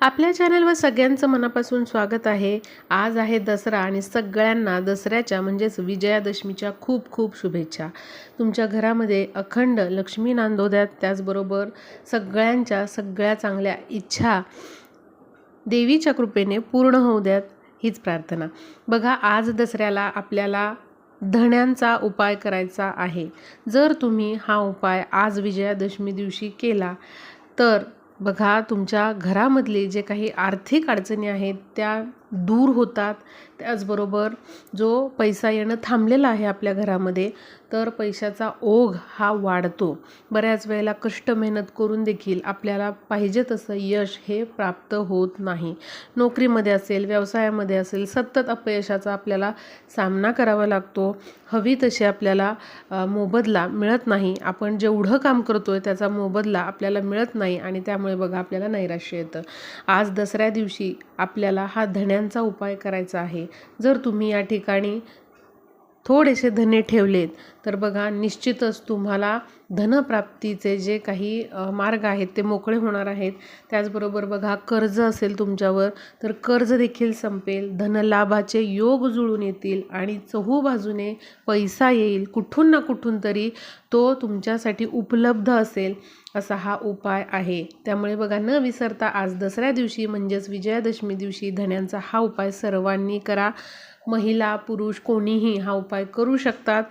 आपल्या चॅनलवर सगळ्यांचं मनापासून स्वागत आहे. आज आहे दसरा आणि सगळ्यांना दसऱ्याच्या म्हणजेच विजयादशमीच्या खूप खूप शुभेच्छा. तुमच्या घरामध्ये अखंड लक्ष्मी नांदोद्यात त्याचबरोबर सगळ्यांच्या सगळ्या चांगल्या इच्छा देवीच्या कृपेने पूर्ण होऊ द्यात हीच प्रार्थना. बघा आज दसऱ्याला आपल्याला धण्यांचा उपाय करायचा आहे. जर तुम्ही हा उपाय आज विजयादशमी दिवशी केला तर बघा तुमच्या घरामधले जे काही आर्थिक अडचणी आहेत त्या दूर होतात. त्याचबरोबर जो पैसा येणं थांबलेला आहे आपल्या घरामध्ये तर पैशाचा ओघ हा वाढतो. बऱ्याच वेळेला कष्ट मेहनत करून देखील आपल्याला पाहिजे तसं यश हे प्राप्त होत नाही. नोकरीमध्ये असेल व्यवसायामध्ये असेल सतत अपयशाचा आपल्याला सामना करावा लागतो. हवी तशी आपल्याला मोबदला मिळत नाही. आपण जेवढं काम करतो आहे त्याचा मोबदला आपल्याला मिळत नाही आणि त्यामुळे बघा आपल्याला नैराश्य येतं. आज दसऱ्या दिवशी आपल्याला हा धण्यांचा उपाय करायचा आहे. जर तुम्ही या ठिकाणी थोडेसे धने ठेवलेत तर बघा निश्चितच तुम्हाला धनप्राप्तीचे जे काही मार्ग आहेत ते मोकळे होणार आहेत. त्याचबरोबर बघा कर्ज असेल तुमच्यावर तर कर्ज देखील संपेल. धनलाभाचे योग जुळून येतील आणि चहू बाजूने पैसा येईल. कुठून ना कुठून तरी तो तुमच्यासाठी उपलब्ध असेल असा हा उपाय आहे. त्यामुळे बघा न विसरता आज दसऱ्या दिवशी म्हणजेच विजयादशमी दिवशी धन्यांचा हा उपाय सर्वांनी करा. महिला पुरुष कोणीही हा उपाय करू शकतात.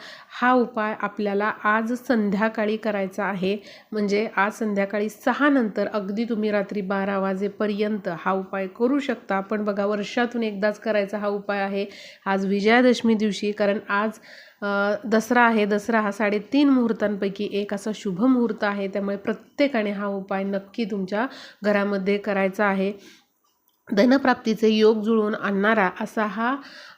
हा उपाय आपल्याला आज संध्याकाळी करायचा आहे. म्हणजे आज संध्याकाळी सहा नंतर अगदी तुम्ही रात्री बारा वाजेपर्यंत हा उपाय करू शकता. पण बघा वर्षातून एकदाच करायचा हा उपाय आहे आज विजयादशमी दिवशी. कारण आज दसरा आहे. दसरा हा साडेतीन मुहूर्तांपैकी एक असा शुभ मुहूर्त आहे. त्यामुळे प्रत्येकाने हा उपाय नक्की तुमच्या घरामध्ये करायचा आहे. धनप्राप्तीचे योग जुळवून आणणारा असा हा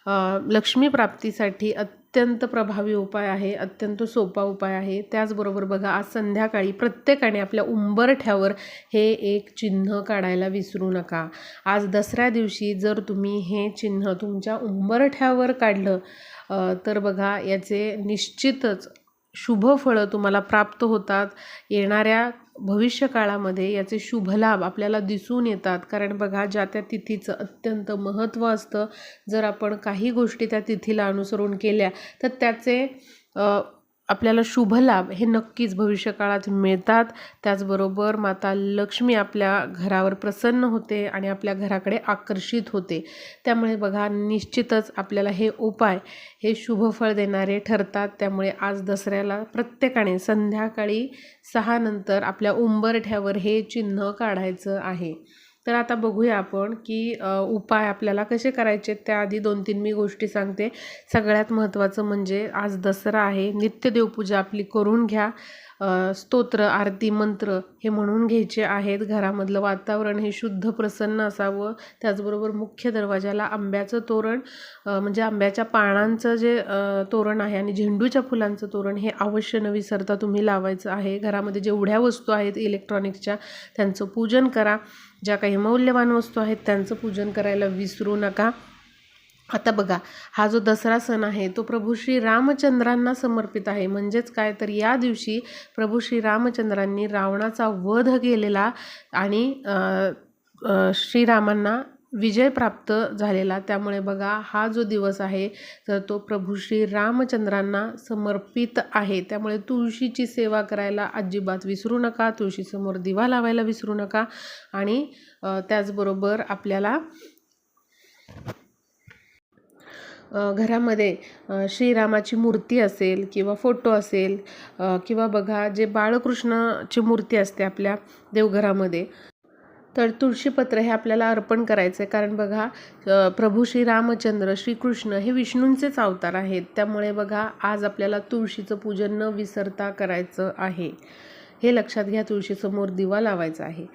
लक्ष्मीप्राप्तीसाठी लक्ष्मी प्राप्तीसाठी अत्यंत प्रभावी उपाय आहे अत्यंत सोपा उपाय आहे. त्याचबरोबर बघा आज संध्याकाळी प्रत्येकाने आपल्या उंबरठ्यावर हे एक चिन्ह काढायला विसरू नका. आज दसऱ्या दिवशी जर तुम्ही हे चिन्ह तुमच्या उंबरठ्यावर काढलं तर बघा याचे निश्चितच शुभ फळं तुम्हाला प्राप्त होतात. येणाऱ्या भविष्यकाळामध्ये याचे शुभ लाभ आपल्याला दिसून येतात. कारण बघा ज्या त्या तिथीचं अत्यंत महत्त्व असतं जर आपण काही गोष्टी त्या तिथीला अनुसरून केल्या तर त्याचे आपल्याला शुभ लाभ हे नक्कीच भविष्यकाळात मिळतात. त्याचबरोबर माता लक्ष्मी आपल्या घरावर प्रसन्न होते आणि आपल्या घराकडे आकर्षित होते. त्यामुळे बघा निश्चितच आपल्याला हे उपाय हे शुभफळ देणारे ठरतात. त्यामुळे आज दसऱ्याला प्रत्येकाने संध्याकाळी सहा नंतर आपल्या उंबरठ्यावर हे चिन्ह काढायचं आहे. तर आता बघूया आपण की उपाय आपल्याला कसे करायचे त्याआधी दोन तीन मी गोष्टी सांगते. सगळ्यात महत्त्वाचं म्हणजे आज दसरा आहे. नित्य देवपूजा आपली करून घ्या. स्तोत्र आरती मंत्र हे म्हणून घ्यायचे आहेत. घरामधलं वातावरण हे शुद्ध प्रसन्न असावं. त्याचबरोबर मुख्य दरवाजाला आंब्याचं तोरण म्हणजे आंब्याच्या पानांचं जे तोरण आहे आणि झेंडूच्या फुलांचं तोरण हे अवश्य न विसरता तुम्ही लावायचं आहे. घरामध्ये जेवढ्या वस्तू आहेत इलेक्ट्रॉनिक्सच्या त्यांचं पूजन करा. ज्या काही मौल्यवान वस्तू आहेत त्यांचं पूजन करायला विसरू नका. आता बघा हा जो दसरा सण आहे तो प्रभू श्री रामचंद्रांना समर्पित आहे. म्हणजेच काय? तर या दिवशी प्रभू श्री रामचंद्रांनी रावणाचा वध केलेला आणि श्रीरामांना विजय प्राप्त झालेला. त्यामुळे बघा हा जो दिवस आहे तर तो प्रभू श्री रामचंद्रांना समर्पित आहे. त्यामुळे तुळशीची सेवा करायला अजिबात विसरू नका तुळशीसमोर दिवा लावायला विसरू नका. आणि त्याचबरोबर आपल्याला घरामध्ये श्रीरामाची मूर्ती असेल किंवा फोटो असेल किंवा बघा जे बाळकृष्णाची मूर्ती असते आपल्या देवघरामध्ये तर तुळशीपत्र हे आपल्याला अर्पण करायचं आहे कारण बघा प्रभू श्री रामचंद्र श्रीकृष्ण हे विष्णूंचेच अवतार आहेत. त्यामुळे बघा आज आपल्याला तुळशीचं पूजन न विसरता करायचं आहे. हे लक्षात घ्या तुळशीसमोर दिवा लावायचा आहे.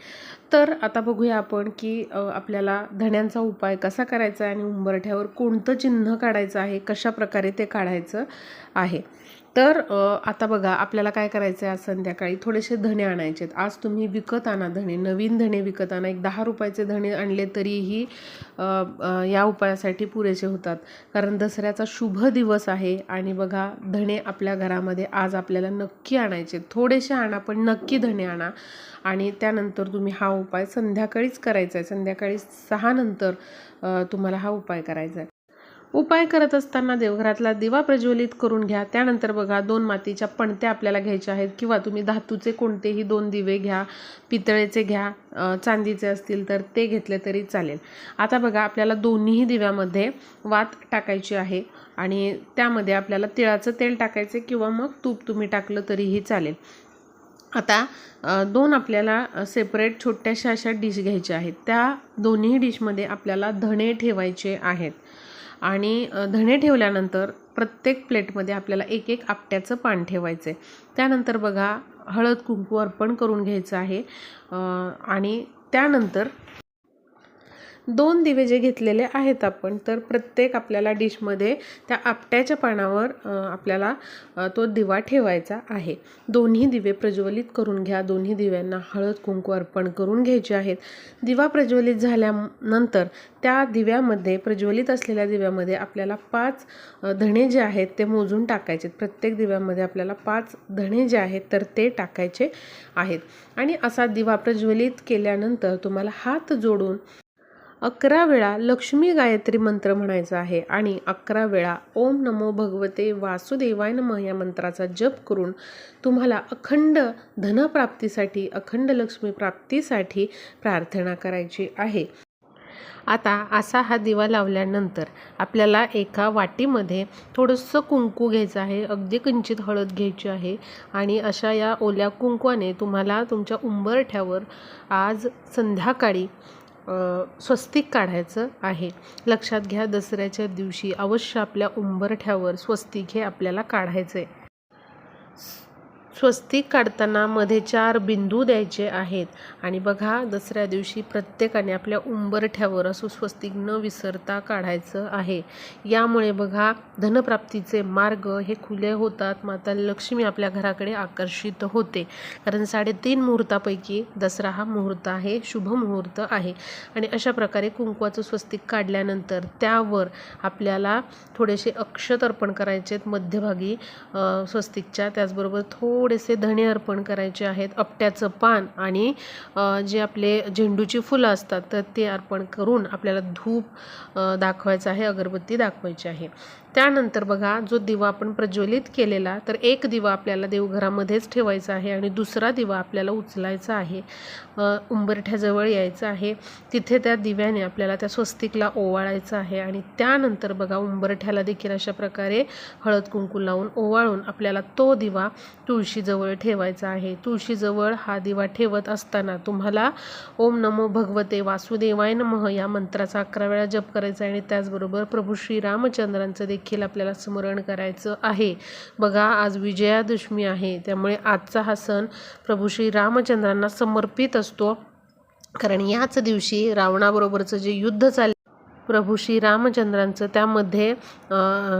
तर आता बघूया आपण की आपल्याला धण्यांचा उपाय कसा करायचा आहे आणि उंबरठ्यावर कोणतं चिन्ह काढायचं आहे कशा प्रकारे ते काढायचं आहे. तर आता बघा आपल्याला काय करायचं आहे आज संध्याकाळी? थोडेसे धणे आणायचे आहेत आज तुम्ही विकत आणा धणे नवीन धणे विकत आणा. एक दहा रुपयाचे धणे आणले तरीही या उपायासाठी पुरेसे होतात. कारण दसऱ्याचा शुभ दिवस आहे आणि बघा धणे आपल्या घरामध्ये आज आपल्याला नक्की आणायचे. आहेत. थोडेसे आणा पण नक्की धणे आणा. आणि त्यानंतर तुम्ही हा उपाय संध्याकाळीच करायचा आहे संध्याकाळी सहा नंतर तुम्हाला हा उपाय करायचा आहे उपाय करत असताना देवघरातला दिवा प्रज्वलित करून घ्या. त्यानंतर बघा दोन मातीच्या पणत्या आपल्याला घ्यायच्या आहेत. किंवा तुम्ही धातूचे कोणतेही दोन दिवे घ्या पितळेचे घ्या चांदीचे असतील तर ते घेतले तरी चालेल. आता बघा आपल्याला दोन्हीही दिव्यामध्ये वात टाकायची आहे आणि त्यामध्ये आपल्याला तिळाचं तेल टाकायचे किंवा मग तूप तुम्ही टाकलं तरीही चालेल. आता दोन आपल्याला सेपरेट छोट्याशा अशा डिश घ्यायच्या आहेत. त्या दोन्ही डिशमध्ये आपल्याला धणे ठेवायचे आहेत. आणि धणे ठेवल्यानंतर प्रत्येक प्लेटमध्ये आपल्याला एक एक आपट्याचं पान ठेवायचं आहे त्यानंतर बघा हळद कुंकू अर्पण करून घ्यायचं आहे. आणि त्यानंतर दोन दिवे जे घेतलेले आहेत आपण तर प्रत्येक आपल्याला डिशमध्ये त्या आपट्याच्या पानावर आपल्याला तो दिवा ठेवायचा आहे. दोन्ही दिवे प्रज्वलित करून घ्या. दोन्ही दिव्यांना हळद कुंकू अर्पण करून घ्यायचे आहेत. दिवा प्रज्वलित झाल्यानंतर त्या दिव्यामध्ये प्रज्वलित असलेल्या दिव्यामध्ये आपल्याला पाच धणे जे आहेत ते मोजून टाकायचे आहेत. प्रत्येक दिव्यामध्ये आपल्याला पाच धणे जे आहेत तर ते टाकायचे आहेत. आणि असा दिवा प्रज्वलित केल्यानंतर तुम्हाला हात जोडून अकरा वेळा लक्ष्मी गायत्री मंत्र म्हणायचा आहे आणि अकरा वेळा ओम नमो भगवते वासुदेवाय नमः या मंत्राचा जप करून तुम्हाला अखंड धनप्राप्तीसाठी अखंड लक्ष्मी प्राप्तीसाठी प्रार्थना करायची आहे. आता असा हा दिवा लावल्यानंतर आपल्याला एका वाटीमध्ये थोडंसं कुंकू घ्यायचं आहे अगदी किंचित हळद घ्यायची आहे आणि अशा या ओल्या कुंकवाने तुम्हाला तुमच्या उंबरठ्यावर आज संध्याकाळी स्वस्तिक काढायचं आहे. लक्षात घ्या दसऱ्याच्या दिवशी अवश्य आपल्या उंबरठ्यावर स्वस्तिक हे आपल्याला काढायचं आहे स्वस्तिक काढताना मध्ये चार बिंदू द्यायचे आहेत. आणि बघा दसऱ्या दिवशी प्रत्येकाने आपल्या उंबरठ्यावर असं स्वस्तिक न विसरता काढायचं आहे. यामुळे बघा धनप्राप्तीचे मार्ग हे खुले होतात. माता लक्ष्मी आपल्या घराकडे आकर्षित होते. कारण साडेतीन मुहूर्तापैकी दसरा हा मुहूर्त आहे शुभ मुहूर्त आहे. आणि अशा प्रकारे कुंकवाचं स्वस्तिक काढल्यानंतर त्यावर आपल्याला थोडेसे अक्षत अर्पण करायचे आहेत मध्यभागी स्वस्तिकच्या त्याचबरोबर थोडेसे धणे अर्पण करायचे आहेत आपट्याचं पान आणि जे आपले झेंडूची फुलं असतात तर ते अर्पण करून आपल्याला धूप दाखवायचं आहे अगरबत्ती दाखवायची आहे. त्यानंतर बघा जो दिवा आपण प्रज्वलित केलेला तर एक दिवा आपल्याला देवघरामध्येच ठेवायचा आहे आणि दुसरा दिवा आपल्याला उचलायचा आहे. उंबरठ्याजवळ यायचं आहे. तिथे त्या दिव्याने आपल्याला त्या स्वस्तिकला ओवाळायचं आहे आणि त्यानंतर बघा उंबरठ्याला देखील अशा प्रकारे हळद कुंकू लावून ओवाळून आपल्याला तो दिवा तुळशी तुळशीजवळ ठेवायचा आहे. तुळशीजवळ हा दिवा ठेवत असताना तुम्हाला ओम नमो भगवते वासुदेवाय नमः या मंत्राचा अकरा वेळा जप करायचा आहे आणि त्याचबरोबर प्रभू श्रीरामचंद्रांचं देखील आपल्याला स्मरण करायचं आहे. बघा आज विजयादशमी आहे. त्यामुळे आजचा हा सण प्रभू श्री रामचंद्रांना समर्पित असतो. कारण याच दिवशी रावणाबरोबरचं जे युद्ध चाललं प्रभू श्री रामचंद्रांचं. त्यामध्ये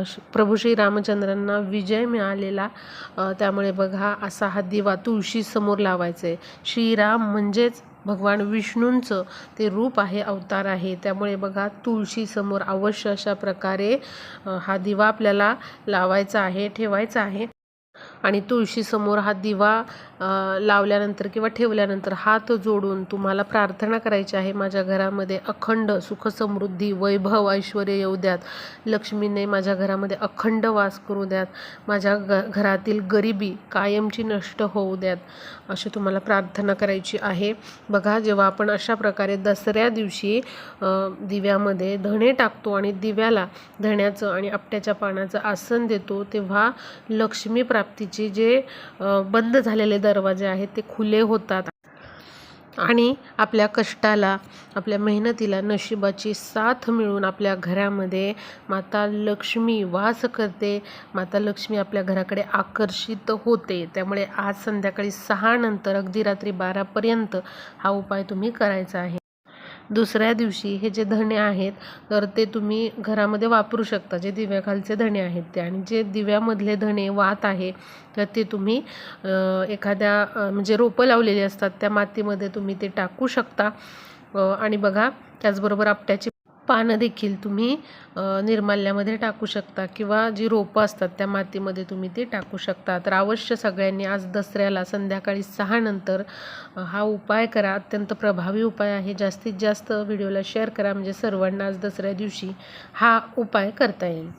श- प्रभू श्री रामचंद्रांना विजय मिळालेला. त्यामुळे बघा असा हा दिवा तुळशी समोर लावायचा आहे श्रीराम म्हणजेच भगवान विष्णूंचं ते रूप आहे अवतार आहे. त्यामुळे बघा तुळशीसमोर अवश्य अशा प्रकारे हा दिवा आपल्याला लावायचा आहे ठेवायचा आहे. आणि तुळशीसमोर हा दिवा लावल्यानंतर किंवा ठेवल्यानंतर हात जोडून तुम्हाला प्रार्थना करायची आहे. माझ्या घरामध्ये अखंड सुख समृद्धी वैभव ऐश्वर येऊ द्यात. लक्ष्मीने माझ्या घरामध्ये अखंड वास करू द्यात. माझ्या ग घरातील गरिबी कायमची नष्ट होऊ द्यात. अशी तुम्हाला प्रार्थना करायची आहे. बघा जेव्हा आपण अशा प्रकारे दसऱ्या दिवशी दिव्यामध्ये धणे टाकतो आणि दिव्याला धण्याचं आणि आपट्याच्या पानाचं आसन देतो तेव्हा लक्ष्मी प्राप्तीचे जे बंद झालेले द दरवाजे आहेत ते खुले होतात. आणि आपल्या कष्टाला आपल्या मेहनतीला नशिबाची साथ मिळून आपल्या घरामध्ये माता लक्ष्मी वास करते. माता लक्ष्मी आपल्या घराकडे आकर्षित होते. त्यामुळे आज संध्याकाळी सहा नंतर अगदी रात्री बारापर्यंत हा उपाय तुम्ही करायचा आहे. दुसऱ्या दिवशी हे जे धणे आहेत तर ते तुम्ही घरामध्ये वापरू शकता. जे दिव्याखालचे धणे आहेत ते. आणि जे दिव्यामधले धणे वात आहे तर ते तुम्ही एखाद्या म्हणजे रोपं लावलेली असतात त्या मातीमध्ये तुम्ही ते टाकू शकता. आणि बघा त्याचबरोबर आपट्याची पानं देखील तुम्ही निर्माल्यामध्ये टाकू शकता किंवा जी रोपं असतात त्या मातीमध्ये तुम्ही ते टाकू शकता. तर अवश्य सगळ्यांनी आज दसऱ्याला संध्याकाळी सहा नंतर हा उपाय करा. अत्यंत प्रभावी उपाय आहे. जास्तीत जास्त व्हिडिओला शेअर करा. म्हणजे सर्वांना आज दसऱ्या दिवशी हा उपाय करता येईल.